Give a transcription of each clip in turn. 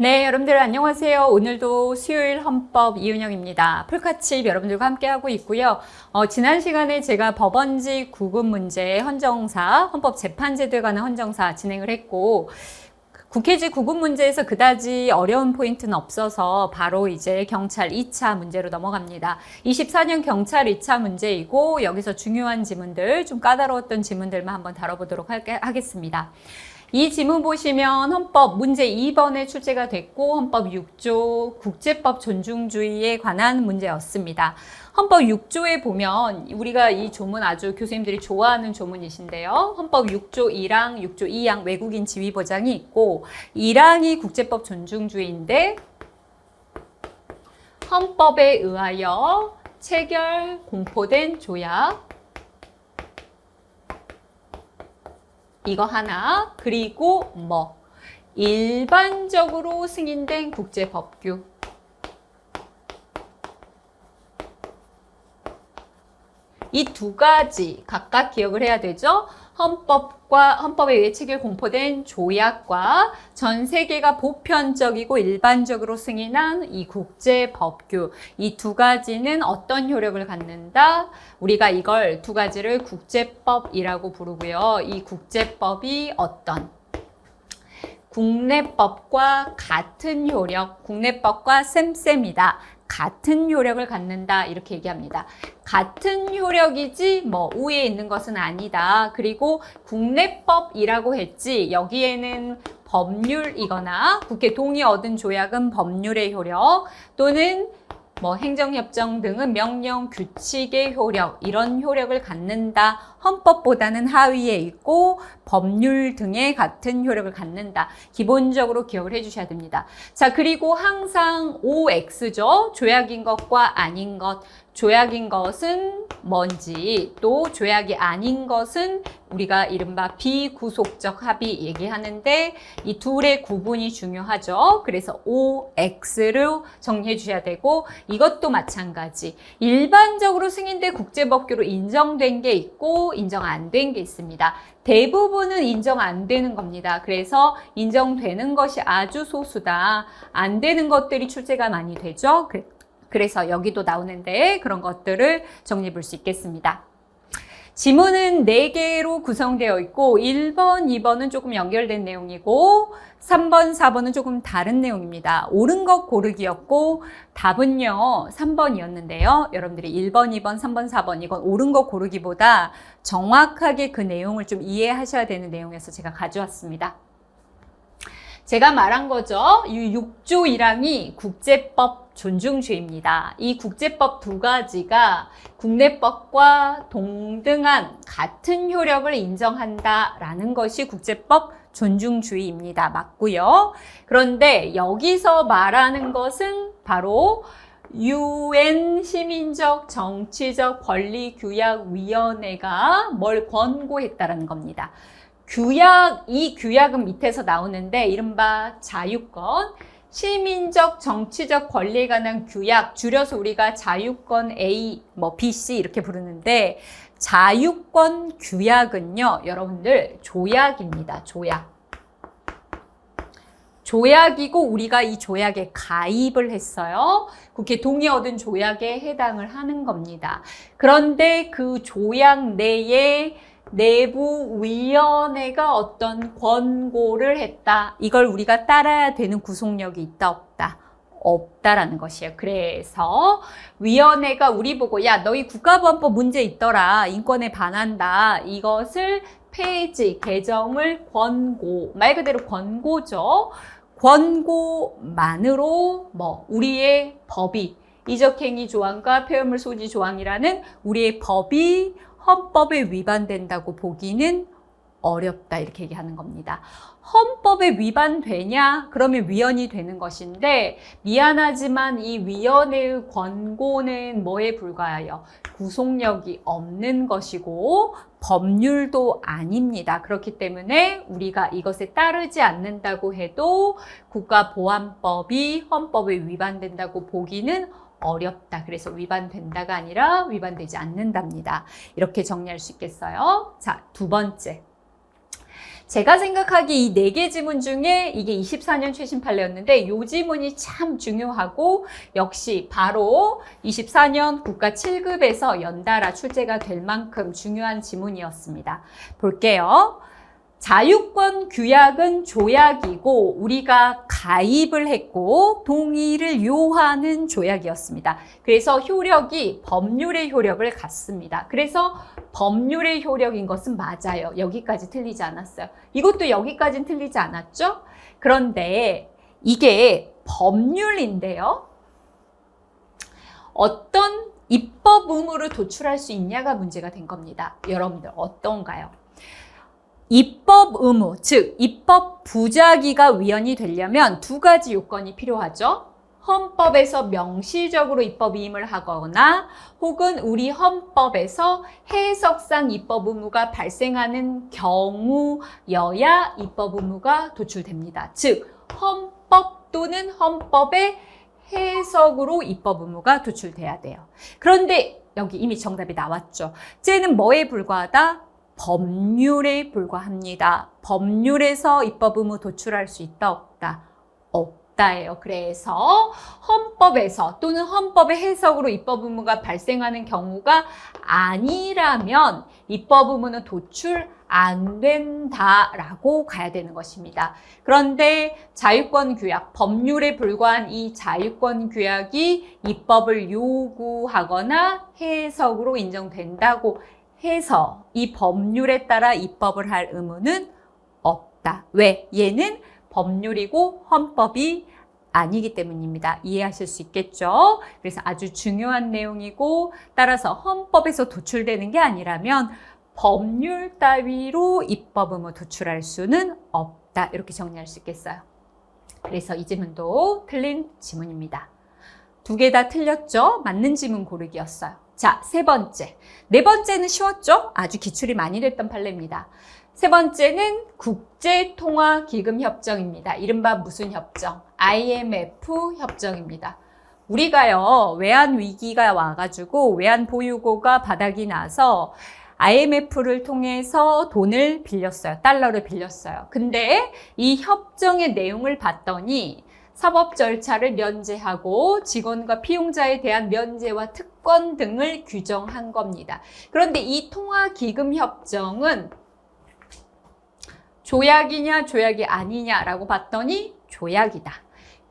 네, 여러분들 안녕하세요. 오늘도 수요일 헌법 이은영입니다. 풀카칩 여러분들과 함께하고 있고요. 어, 지난 시간에 제가 법원지 구급 문제 헌정사, 헌법 재판제도에 관한 헌정사 진행을 했고, 국회지 구급 문제에서 그다지 어려운 포인트는 없어서 바로 이제 경찰 2차 문제로 넘어갑니다. 24년 경찰 2차 문제이고 여기서 중요한 지문들, 좀 까다로웠던 지문들만 한번 다뤄보도록 하겠습니다. 이 지문 보시면 헌법 문제 2번에 출제가 됐고 헌법 6조 국제법 존중주의에 관한 문제였습니다. 헌법 6조에 보면 우리가 이 조문 아주 교수님들이 좋아하는 조문이신데요. 헌법 6조 1항, 6조 2항 외국인 지위 보장이 있고 1항이 국제법 존중주의인데 헌법에 의하여 체결 공포된 조약 이거 하나 그리고 뭐. 일반적으로 승인된 국제법규 이 두 가지 각각 기억을 해야 되죠. 헌법과 헌법에 의해 체결 공포된 조약과 전 세계가 보편적이고 일반적으로 승인한 이 국제 법규 이 두 가지는 어떤 효력을 갖는다? 우리가 이걸 두 가지를 국제법이라고 부르고요. 이 국제법이 어떤 국내법과 같은 효력, 국내법과 쌤쌤이다. 같은 효력을 갖는다. 이렇게 얘기합니다. 같은 효력이지 뭐 우에 있는 것은 아니다. 그리고 국내법이라고 했지 여기에는 법률이거나 국회 동의 얻은 조약은 법률의 효력 또는 뭐 행정협정 등은 명령, 규칙의 효력 이런 효력을 갖는다. 헌법보다는 하위에 있고 법률 등의 같은 효력을 갖는다. 기본적으로 기억을 해주셔야 됩니다. 자 그리고 항상 OX죠. 조약인 것과 아닌 것. 조약인 것은 뭔지 또 조약이 아닌 것은 우리가 이른바 비구속적 합의 얘기하는데 이 둘의 구분이 중요하죠. 그래서 OX로 정리해 주셔야 되고 이것도 마찬가지. 일반적으로 승인된 국제법규로 인정된 게 있고 인정 안 된 게 있습니다. 대부분은 인정 안 되는 겁니다. 그래서 인정되는 것이 아주 소수다. 안 되는 것들이 출제가 많이 되죠. 그래- 그래서 여기도 나오는데 그런 것들을 정리해 볼 수 있겠습니다. 지문은 4개로 구성되어 있고 1번, 2번은 조금 연결된 내용이고 3번, 4번은 조금 다른 내용입니다. 옳은 것 고르기였고 답은요 3번이었는데요. 여러분들이 1번, 2번, 3번, 4번 이건 옳은 것 고르기보다 정확하게 그 내용을 좀 이해하셔야 되는 내용에서 제가 가져왔습니다. 제가 말한 거죠. 이 6조 1항이 국제법 존중주의입니다. 이 국제법 두 가지가 국내법과 동등한 같은 효력을 인정한다라는 것이 국제법 존중주의입니다. 맞고요. 그런데 여기서 말하는 것은 바로 UN 시민적 정치적 권리 규약 위원회가 뭘 권고했다라는 겁니다. 규약, 이 규약은 밑에서 나오는데, 이른바 자유권, 시민적 정치적 권리에 관한 규약, 줄여서 우리가 자유권 A, 뭐 BC 이렇게 부르는데, 자유권 규약은요, 여러분들 조약입니다. 조약. 조약이고 우리가 이 조약에 가입을 했어요. 국회 동의 얻은 조약에 해당을 하는 겁니다. 그런데 그 조약 내에 내부 위원회가 어떤 권고를 했다. 이걸 우리가 따라야 되는 구속력이 있다 없다. 없다라는 것이에요. 그래서 위원회가 우리 보고 야 너희 국가보안법 문제 있더라. 인권에 반한다. 이것을 폐지 개정을 권고 말 그대로 권고죠. 권고만으로 뭐 우리의 법이 이적행위 조항과 폐업물 소지 조항이라는 우리의 법이 헌법에 위반된다고 보기는 어렵다 이렇게 얘기하는 겁니다. 헌법에 위반되냐? 그러면 위헌이 되는 것인데 미안하지만 이 위원회의 권고는 뭐에 불과하여 구속력이 없는 것이고 법률도 아닙니다. 그렇기 때문에 우리가 이것에 따르지 않는다고 해도 국가보안법이 헌법에 위반된다고 보기는 어렵다. 그래서 위반된다가 아니라 위반되지 않는답니다. 이렇게 정리할 수 있겠어요. 자, 두 번째. 제가 생각하기에 이네 개 지문 중에 이게 24년 최신 판례였는데 이 지문이 참 중요하고 역시 바로 24년 국가 7급에서 연달아 출제가 될 만큼 중요한 지문이었습니다. 볼게요. 자유권 규약은 조약이고 우리가 가입을 했고 동의를 요하는 조약이었습니다. 그래서 효력이 법률의 효력을 갖습니다. 그래서 법률의 효력인 것은 맞아요. 여기까지 틀리지 않았어요. 이것도 여기까지는 틀리지 않았죠? 그런데 이게 법률인데요. 어떤 입법 의무를 도출할 수 있냐가 문제가 된 겁니다. 여러분들 어떤가요? 입법 의무, 즉 입법 부작위가 위헌이 되려면 두 가지 요건이 필요하죠. 헌법에서 명시적으로 입법 위임을 하거나 혹은 우리 헌법에서 해석상 입법 의무가 발생하는 경우여야 입법 의무가 도출됩니다. 즉 헌법 또는 헌법의 해석으로 입법 의무가 도출돼야 돼요. 그런데 여기 이미 정답이 나왔죠. 쟤는 뭐에 불과하다? 법률에 불과합니다. 법률에서 입법 의무 도출할 수 있다 없다? 없다예요. 그래서 헌법에서 또는 헌법의 해석으로 입법 의무가 발생하는 경우가 아니라면 입법 의무는 도출 안 된다라고 가야 되는 것입니다. 그런데 자유권 규약, 법률에 불과한 이 자유권 규약이 입법을 요구하거나 해석으로 인정된다고 해서 이 법률에 따라 입법을 할 의무는 없다. 왜? 얘는 법률이고 헌법이 아니기 때문입니다. 이해하실 수 있겠죠? 그래서 아주 중요한 내용이고 따라서 헌법에서 도출되는 게 아니라면 법률 따위로 입법 의무 도출할 수는 없다. 이렇게 정리할 수 있겠어요. 그래서 이 지문도 틀린 지문입니다. 두 개 다 틀렸죠? 맞는 지문 고르기였어요. 자, 세 번째. 네 번째는 쉬웠죠? 아주 기출이 많이 됐던 판례입니다. 세 번째는 국제통화기금협정입니다. 이른바 무슨 협정? IMF 협정입니다. 우리가요, 외환 위기가 와가지고 외환 보유고가 바닥이 나서 IMF를 통해서 돈을 빌렸어요. 달러를 빌렸어요. 근데 이 협정의 내용을 봤더니 사법 절차를 면제하고 직원과 피용자에 대한 면제와 특권 등을 규정한 겁니다. 그런데 이 통화기금 협정은 조약이냐 조약이 아니냐라고 봤더니 조약이다.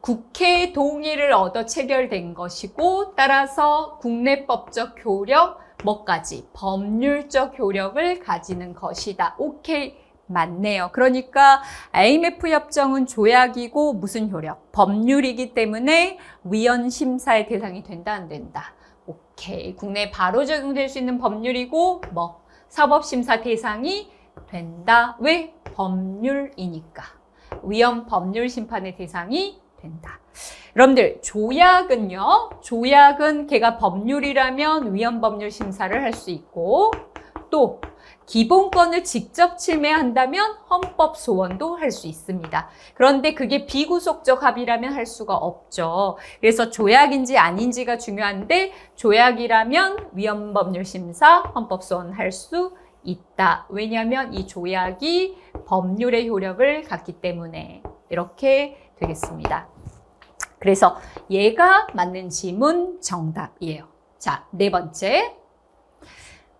국회 동의를 얻어 체결된 것이고 따라서 국내법적 효력 뭐까지 법률적 효력을 가지는 것이다. 오케이. 맞네요. 그러니까 IMF 협정은 조약이고 무슨 효력? 법률이기 때문에 위헌 심사의 대상이 된다 안 된다. 오케이. 국내에 바로 적용될 수 있는 법률이고 뭐 사법 심사 대상이 된다. 왜? 법률이니까. 위헌 법률 심판의 대상이 된다. 여러분들 조약은요. 조약은 걔가 법률이라면 위헌 법률 심사를 할 수 있고 또 기본권을 직접 침해한다면 헌법 소원도 할 수 있습니다. 그런데 그게 비구속적 합의라면 할 수가 없죠. 그래서 조약인지 아닌지가 중요한데 조약이라면 위헌 법률 심사, 헌법 소원 할 수 있다. 왜냐하면 이 조약이 법률의 효력을 갖기 때문에 이렇게 되겠습니다. 그래서 얘가 맞는 지문 정답이에요. 자, 네 번째.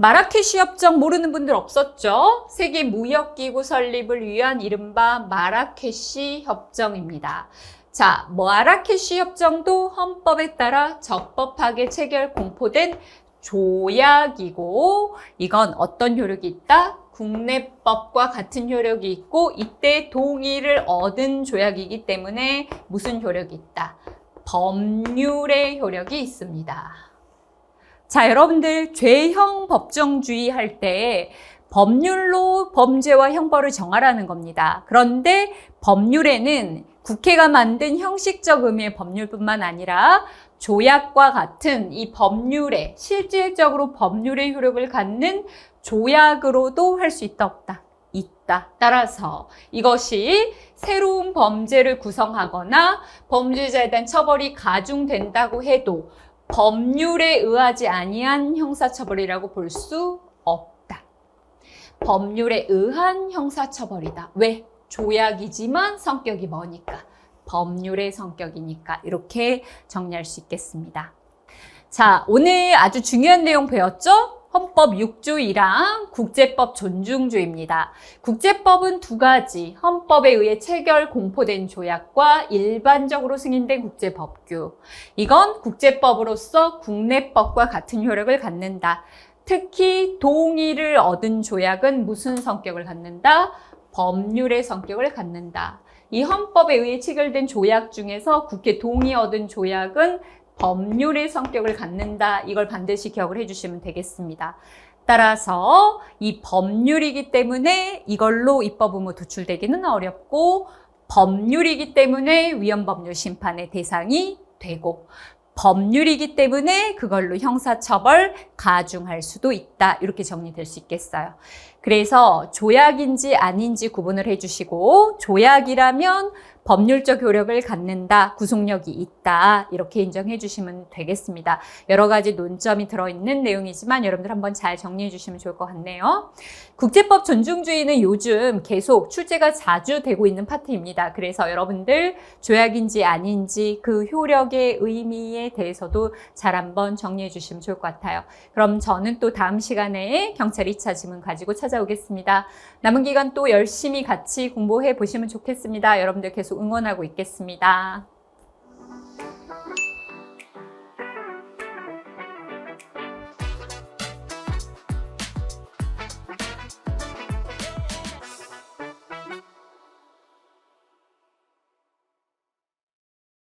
마라케시 협정 모르는 분들 없었죠? 세계 무역기구 설립을 위한 이른바 마라케시 협정입니다. 자, 마라케시 협정도 헌법에 따라 적법하게 체결 공포된 조약이고 이건 어떤 효력이 있다? 국내법과 같은 효력이 있고 이때 동의를 얻은 조약이기 때문에 무슨 효력이 있다? 법률의 효력이 있습니다. 자, 여러분들 죄형 법정주의 할 때 법률로 범죄와 형벌을 정하라는 겁니다. 그런데 법률에는 국회가 만든 형식적 의미의 법률뿐만 아니라 조약과 같은 이 법률에 실질적으로 법률의 효력을 갖는 조약으로도 할 수 있다 없다 있다. 따라서 이것이 새로운 범죄를 구성하거나 범죄자에 대한 처벌이 가중된다고 해도 법률에 의하지 아니한 형사처벌이라고 볼 수 없다. 법률에 의한 형사처벌이다. 왜? 조약이지만 성격이 뭐니까? 법률의 성격이니까. 이렇게 정리할 수 있겠습니다. 자, 오늘 아주 중요한 내용 배웠죠? 헌법 6조 1항 국제법 존중주의입니다. 국제법은 두 가지, 헌법에 의해 체결 공포된 조약과 일반적으로 승인된 국제법규. 이건 국제법으로서 국내법과 같은 효력을 갖는다. 특히 동의를 얻은 조약은 무슨 성격을 갖는다? 법률의 성격을 갖는다. 이 헌법에 의해 체결된 조약 중에서 국회 동의 얻은 조약은 법률의 성격을 갖는다. 이걸 반드시 기억을 해주시면 되겠습니다. 따라서 이 법률이기 때문에 이걸로 입법 의무 도출되기는 어렵고 법률이기 때문에 위헌법률 심판의 대상이 되고 법률이기 때문에 그걸로 형사처벌 가중할 수도 있다. 이렇게 정리될 수 있겠어요. 그래서 조약인지 아닌지 구분을 해주시고 조약이라면 법률적 효력을 갖는다, 구속력이 있다 이렇게 인정해 주시면 되겠습니다. 여러 가지 논점이 들어있는 내용이지만 여러분들 한번 잘 정리해 주시면 좋을 것 같네요. 국제법 존중주의는 요즘 계속 출제가 자주 되고 있는 파트입니다. 그래서 여러분들 조약인지 아닌지 그 효력의 의미에 대해서도 잘 한번 정리해 주시면 좋을 것 같아요. 그럼 저는 또 다음 시간에 경찰 2차 지문 가지고 찾아오겠습니다. 남은 기간 또 열심히 같이 공부해 보시면 좋겠습니다. 여러분들 계속 응원하고 있겠습니다.